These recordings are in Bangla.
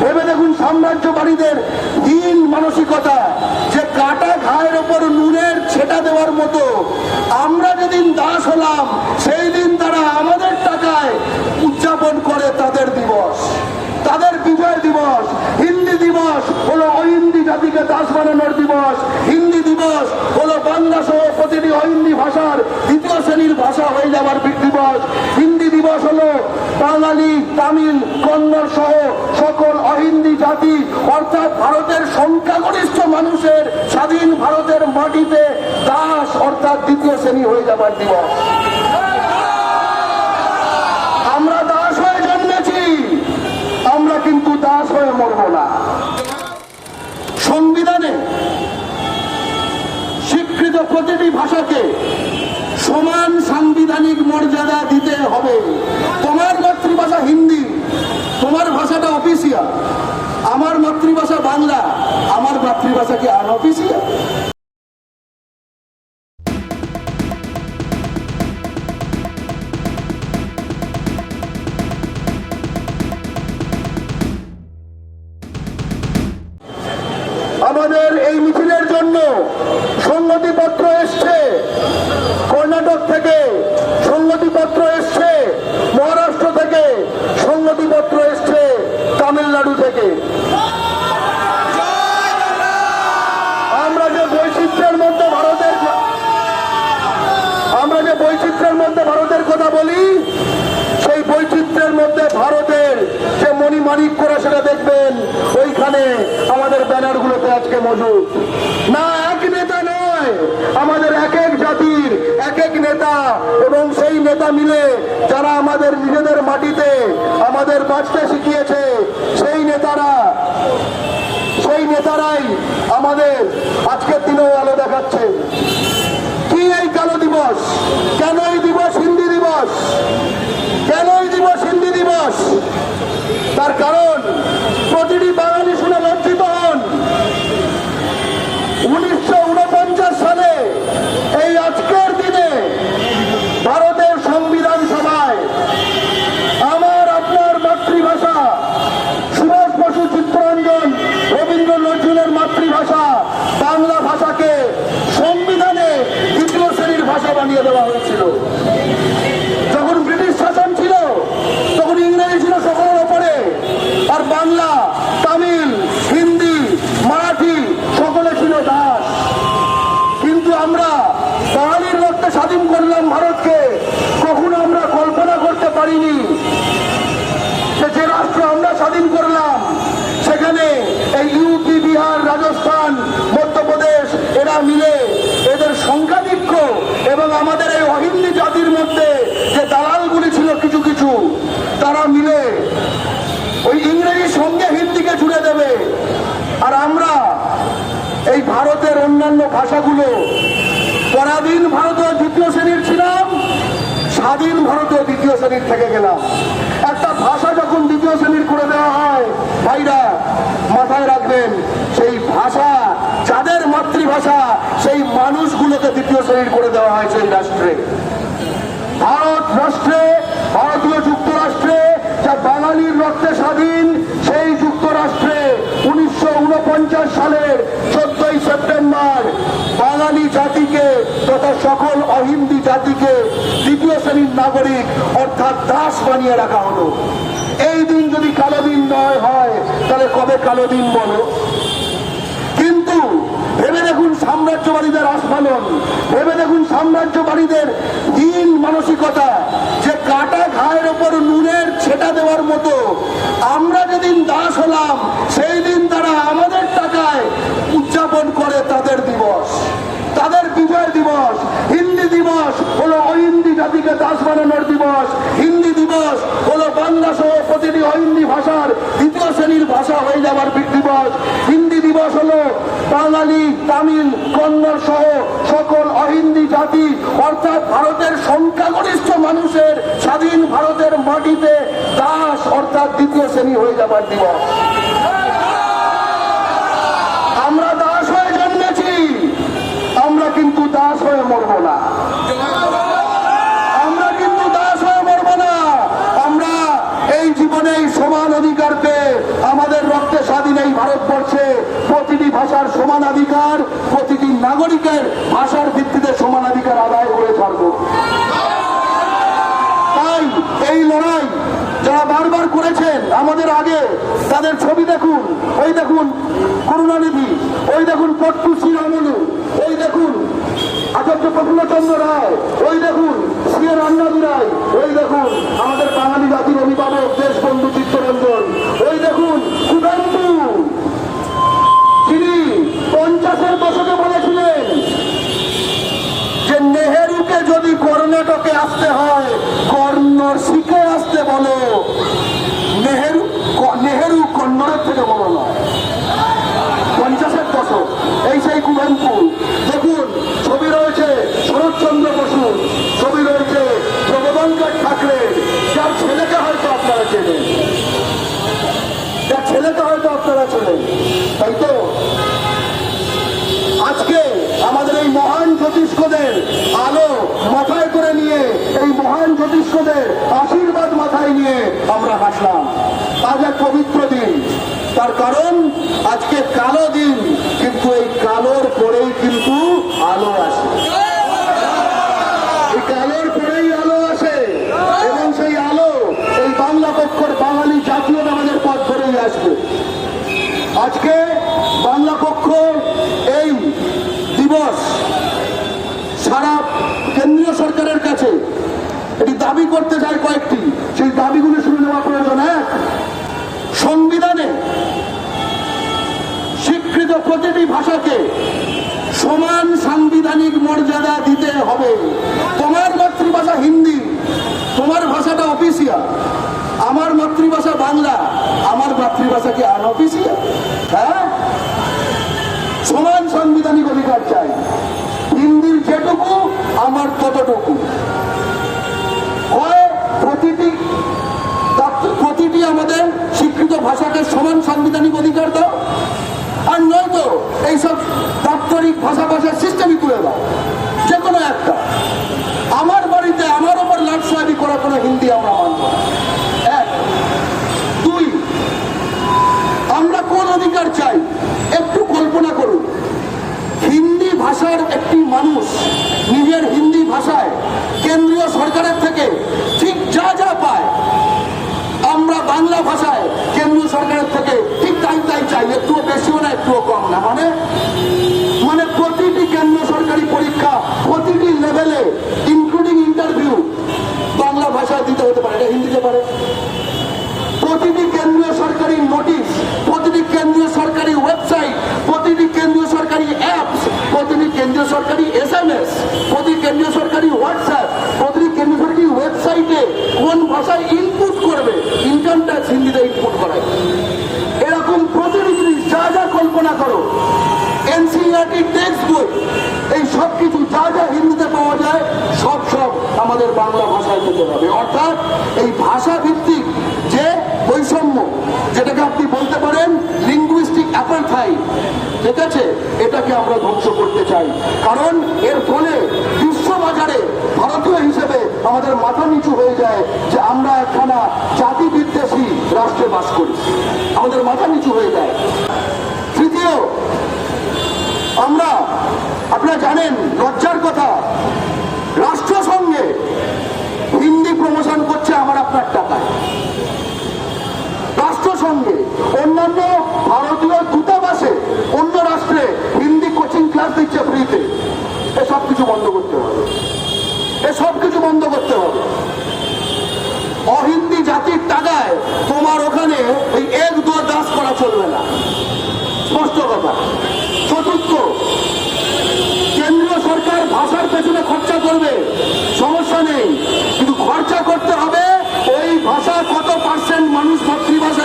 ভেবে দেখুন সাম্রাজ্যবাদীদের হীন মানসিকতা যে কাটা ঘায়ের ওপর নুনের ছেটা দেওয়ার মতো। আমরা যেদিন দাস হলাম, সেই দিন তারা আমাদের টাকায় উদযাপন করে তাদের দিবস। তাদের বিজয় দিবস, হিন্দি দিবস হলো অহিন্দি জাতিকে দাস বানানোর দিবস। হিন্দি বাংলা সহ প্রতিটি অহিন্দি ভাষার দ্বিতীয় শ্রেণির ভাষা হয়ে যাওয়ার দিবস। হিন্দি দিবস হল বাঙালি, তামিল, কন্নড় সহ সকল অহিন্দি জাতি, অর্থাৎ ভারতের সংখ্যাগরিষ্ঠ মানুষের স্বাধীন ভারতের মাটিতে দাস, অর্থাৎ দ্বিতীয় শ্রেণি হয়ে যাবার দিবস আমরা দাস হয়ে জন্মেছি আমরা কিন্তু দাস হয়ে মরব না সংবিধানে স্বীকৃত প্রতিটি ভাষাকে সমান সাংবিধানিক মর্যাদা দিতে হবে। তোমার মাতৃভাষা হিন্দি, তোমার ভাষাটা অফিসিয়াল। আমার মাতৃভাষা বাংলা, আমার মাতৃভাষা কি আনঅফিসিয়াল কথা বলি, সেই বৈচিত্র্যের মধ্যে ভারতের যে মণিমাণিক করা সেটা দেখবেন, ওইখানে আমাদের ব্যানারগুলোতে আজকে মজুদ। না, এক নেতা নয়, আমাদের এক এক জাতির এক এক নেতা এবং সেই নেতা মিলে যারা আমাদের নিজেদের মাটিতে আমাদের বাঁচতে শিখিয়েছে, সেই নেতারা, সেই নেতারাই আমাদের আজকের দিনেও আলো দেখাচ্ছে। কি এই কালো দিবস? কেন এই দিবস কেন এই দিবস হিন্দি দিবস তার কারণ প্রতিটি বাঙালি শুনে লজ্জিত হন উনিশশো উনপঞ্চাশ সালে এই আজকের দিনে ভারতের সংবিধান সভায় আমার আপনার মাতৃভাষা সুভাষ বসু চিত্তরঞ্জন রবীন্দ্র নজরুলের মাতৃভাষা বাংলা ভাষাকে সংবিধানে দ্বিতীয় শ্রেণির বানিয়ে দেওয়া হয়েছিল। যখন ব্রিটিশ শাসন ছিল, তখন ইংরেজি ছিল সকলের ওপরে। আর বাংলা, তামিল, হিন্দি, মারাঠি সকলে ছিল দাস। কিন্তু আমরা বাঙালির রক্তে স্বাধীন করলাম ভারতকে। কখনো আমরা কল্পনা করতে পারিনি যে রাষ্ট্র আমরা স্বাধীন করলাম, সেখানে এই ইউপি, বিহার, রাজস্থান, মধ্যপ্রদেশ, এরা মিলে এদের সংখ্যাধিক্য এবং আমাদের এই অহিন্দি জাতির মধ্যে যে দালালগুলি ছিল কিছু কিছু তারা মিলে ওই ইংরেজির সঙ্গে হিন্দিকে জুড়ে দেবে আর আমরা এই ভারতের অন্যান্য ভাষাগুলো। পরাধীন ভারতীয় দ্বিতীয় শ্রেণির ছিলাম, স্বাধীন ভারতীয় দ্বিতীয় শ্রেণির থেকে গেলাম। একটা ভাষা যখন দ্বিতীয় শ্রেণির করে দেওয়া হয়, ভাইরা, মাথায় রাখবেন, সেই ভাষা, যাদের মাতৃভাষা, সেই মানুষগুলোকে দ্বিতীয় শ্রেণির করে দেওয়া হয় সেই রাষ্ট্রে। ভারত রাষ্ট্রে, ভারতীয় যুক্তরাষ্ট্রে যা বাঙালির রক্তে স্বাধীন, সেই যুক্তরাষ্ট্রে উনিশশো সালের চোদ্দই সেপ্টেম্বর বাঙালি জাতিকে তথা সকল অহিন্দি জাতিকে দ্বিতীয় শ্রেণির নাগরিক অর্থাৎ দাস বানিয়ে রাখা হলো। এই দিন যদি কালো দিন নয় হয়, তাহলে কবে কালো দিন বলো? কিন্তু ভেবে দেখুন সাম্রাজ্যবাদীদের আস্ফালন, ভেবে দেখুন সাম্রাজ্যবাদীদের হীন মানসিকতা যে কাটা ঘায়ের ওপর নুনের ছেটা দেওয়ার মতো। আমরা যেদিন দাস হলাম, সেই দিন তারা আমাদের টাকায় উদযাপন করে তাদের দিবস। তাদের বিজয় দিবস, হিন্দি দিবস হলো অহিন্দি জাতিকে দাস বানানোর দিবস। হিন্দি দিবস হলো বাংলা সহ প্রতিটি অহিন্দি ভাষার দ্বিতীয় শ্রেণির ভাষা হয়ে যাবার দিবস। হিন্দি দিবস হলো বাঙালি, তামিল, কন্নড় সহ সকল অহিন্দি জাতি, অর্থাৎ ভারতের সংখ্যাগরিষ্ঠ মানুষের স্বাধীন ভারতের মাটিতে দাস, অর্থাৎ দ্বিতীয় শ্রেণি হয়ে যাবার দিবস আমরা দাস হয়ে জন্মেছি আমরা কিন্তু দাস হয়ে মরব না আমরা কিন্তু দাস হয়ে মরব না আমরা এই জীবনে সমান অধিকার পেয়ে আমাদের সমানাধিকার, প্রতিটি নাগরিকের ভাষার ভিত্তিতে সমানাধিকার আদায় করে ছাড়বো। তাই এই লড়াই যারা বারবার করেছেন, আমাদের আগে তাদের ছবি দেখুন। ওই দেখুন করুণানিধি, ওই দেখুন পট্টু শ্রীরামনু, ওই দেখুন আচার্য প্রফুল্লচন্দ্র রায়, ওই দেখুন শ্রী রান্নাদু রায়, ওই দেখুন আমাদের বাঙালি জাতির অভিভাবক, দেশবন্ধু চিত্তরঞ্জন। দশকে বলেছিলেন যে নেহেরুকে যদি কর্ণাটকে আসতে হয় কর্ণর শিখে আসতে বলো। নেহেরু নেহেরু কন্নড়ের থেকে বড় নয়। পঞ্চাশের দশক, এই সেই কুভেম্পু দেখুন, ছবি রয়েছে শরৎচন্দ্র বসু, ছবি রয়েছে জগবঙ্কর ঠাকরে। যার ছেলেকে হয়তো আপনারা চেনেন। যার ছেলেকে হয়তো আপনারা চেনেন। তাই তো? আমাদের এই মহান জ্যোতিষ্কদের আলো মাথায় করে নিয়ে, এই মহান জ্যোতিষ্কদের আশীর্বাদ মাথায় নিয়ে আমরা হাসলাম। আজ এক পবিত্র দিন। তার কারণ, আজকে কালো দিন, কিন্তু এই কালোর পরেই কিন্তু আলো আসে। এই কালোর পরেই আলো আসে, এবং সেই আলো এই বাংলা পক্ষর বাঙালি জাতীয়তাবাদের পথ ধরেই আসবে। আজকে দিবস সারা কেন্দ্রীয় সরকারের কাছে এটি দাবি করতে চায় কয়েকটি। সেই দাবিগুলি শুনে নেওয়া প্রয়োজন এক, সংবিধানে স্বীকৃত প্রতিটি ভাষাকে সমান সাংবিধানিক মর্যাদা দিতে হবে তোমার মাতৃভাষা হিন্দি তোমার ভাষাটা অফিসিয়াল আমার মাতৃভাষা বাংলা আমার মাতৃভাষা কি আনঅফিসিয়াল হ্যাঁ সমান সাংবিধানিক অধিকার চাই হিন্দির যেটুকু আমার ততটুকু হয় প্রতিটি দাপ্ত- আমাদের স্বীকৃত ভাষাকে সমান সাংবিধানিক অধিকার দাও। আর নয়তো এইসব দাপ্তরিক ভাষা ভাষার সিস্টেমই তুলে দাও। যে কোনো একটা। আমার বাড়িতে আমার ওপর লাটসাহাবি করা কোনো হিন্দি আমরা মানব এক। দুই। আমরা কোন অধিকার চাই? একটু কল্পনা করুন। হিন্দি ভাষার একটি মানুষ নিজের হিন্দি ভাষায় কেন্দ্রীয় সরকারের থেকে ঠিক যা যা পায় বাংলা ভাষায় কেন্দ্রীয় সরকারের থেকে ঠিক তাই তাই চাই। একটুও বেশিও না, একটুও কম না। মানে মানে প্রতিটি কেন্দ্রীয় সরকারি পরীক্ষা, প্রতিটি লেভেলে ইনক্লুডিং ইন্টারভিউ বাংলা ভাষায় দিতে হতে পারে। এটা হিন্দিতে পারে। প্রতিটি কেন্দ্রীয় সরকারি নোটিশ প্রতিটি কেন্দ্রীয় সরকারি ওয়েবসাইট প্রতিটি কেন্দ্রীয় সরকারি অ্যাপস প্রতিটি কেন্দ্রীয় সরকারি এস এম এস প্রতিটি কেন্দ্রীয় সরকারি হোয়াটসঅ্যাপ প্রতিটি কেন্দ্রীয় সরকারি ওয়েবসাইটে কোন ভাষায় ইনপুট করবে? ইনকাম হিন্দিতে ইনপুট করায়। এরকম প্রতিটি জিনিস যা যা কল্পনা করো এনসিআরটি টেক্সট বই এই সব কিছু যা যা হিন্দিতে পাওয়া যায়, সব সব আমাদের বাংলা ভাষায় পেতে হবে। অর্থাৎ এই ভাষা ভিত্তিক যে বৈষম্য, যেটাকে আপনি বলতে পারেন লিঙ্গুইস্টিক অ্যাপারথাই ঠিক আছে? এটাকে আমরা ধ্বংস করতে চাই। কারণ এর ফলে বিশ্ববাজারে ভারতীয় হিসেবে আমাদের মাথা নিচু হয়ে যায় যে আমরা একখানা জাতি বিদ্বেষী রাষ্ট্রে বাস করি। আমাদের মাথা নিচু হয়ে যায়। তৃতীয়, আমরা, আপনারা জানেন, লজ্জার কথা, রাষ্ট্রসংঘে হিন্দি প্রমোশন করছে আমার আপনার টাকায়। রাষ্ট্রসংঘে অন্যান্য ভারতীয় দূতাবাসে অন্য রাষ্ট্রে হিন্দি কোচিং ক্লাস দিচ্ছে ফ্রিতে। এসব কিছু বন্ধ করতে হবে। এসব কিছু বন্ধ করতে হবে। অহিন্দি জাতির টাকায় তোমার ওখানে এই এক দু দাস করা চলবে না। স্পষ্ট কথা। চতুর্থ কেন্দ্রীয় সরকার ভাষার পেছনে খরচা করবে সমস্যা নেই কিন্তু খরচা করতে হবে ওই ভাষা কত পার্সেন্ট মানুষ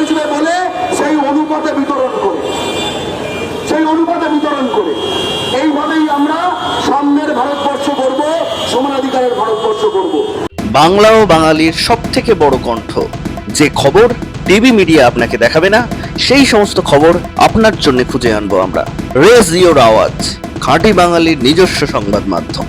হিসেবে বলে সেই অনুপাতে বিতরণ করে। সেই অনুপাতে বিতরণ করে। এইভাবেই আমরা সামনের ভারতবর্ষ করব সমানাধিকারের ভারতবর্ষ করব বাংলা ও বাঙালির সব থেকে বড় কণ্ঠ। যে খবর টিভি মিডিয়া আপনাকে দেখাবে না, সেই সমস্ত খবর আপনার জন্য খুঁজে আনব আমরা। রেজ ইওর আওয়াজ, খাঁটি বাঙালির নিজস্ব সংবাদ মাধ্যম।